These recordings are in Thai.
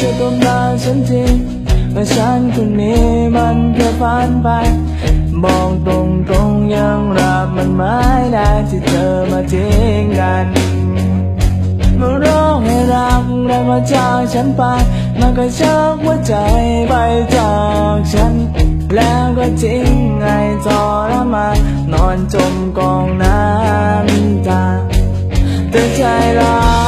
จะต้องลาฉันทีว่าฉันคนนี้มันแค่ฝันไป บอกตรงตรงยังรับมันไม่ได้ที่เธอมาทิ้งกันเมื่อร้องให้รักได้มาจากฉันไป มันก็ชักหัวใจไปจากฉัน แล้วก็ทิ้งให้ทรมานนอนจมกองน้ำตาเธอใจร้า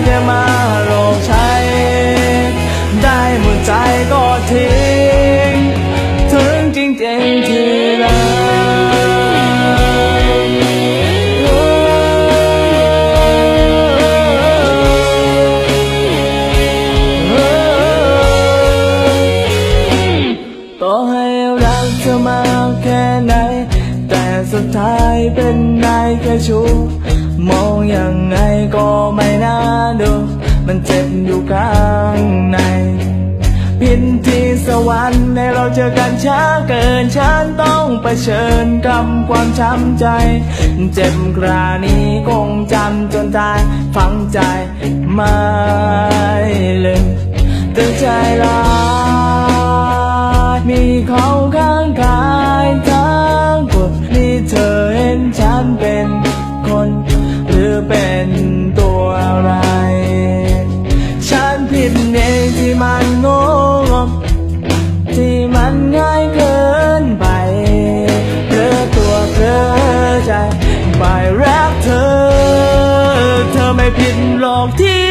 อแค่มาหลอกใช้ ได้หมดใจก็ทิ้ง ถึงจริงๆที่รักต่อให้รักเธอมากแค่ไหน แต่สุดท้ายเป็นนายแค่ชู้ มองยังไงก็ไม่น่าดู มันเจ็บอยู่ข้างใน พินที่สวรรค์ในเราเจอกันช้าเกิน ฉันต้องเผชิญกับความช้ำใจ เจ็บครานี้คงจำจนตาย ฝังใจมา ผิดหลอกที่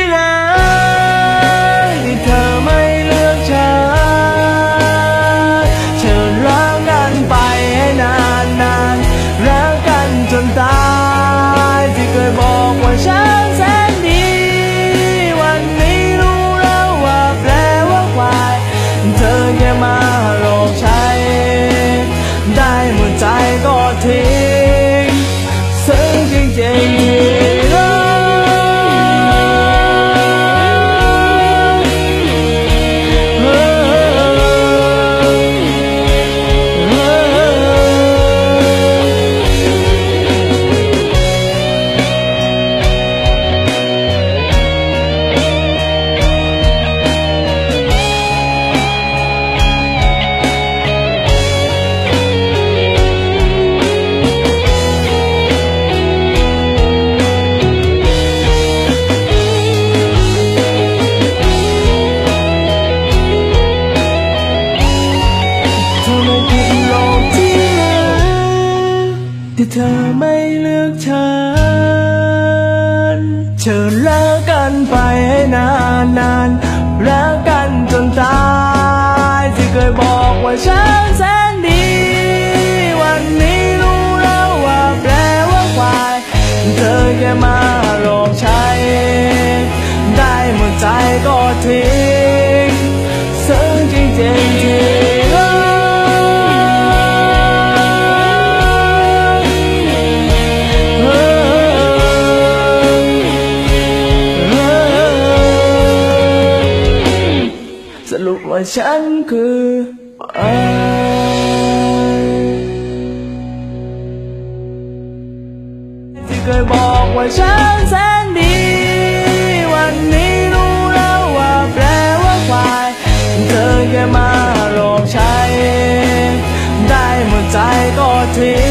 กที่เธอไม่เลือกฉันเชิญรักกันไปให้นานนานรักกันจนตาย ที่เคยบอกว่าฉันแสนดี วันนี้รู้แล้วว่าแปลว่าควาย เธอแค่มาหลอกใช้ ได้หมดใจก็ทิ้ง รุปว่าฉันคือไอที่เคยบอกว่าฉันแสนดี วันนี้รู้แล้วว่าแปลว่าควายเธอแค่มาหลอกใช้ ได้หมดใจก็ทิ้งซึ่งจริง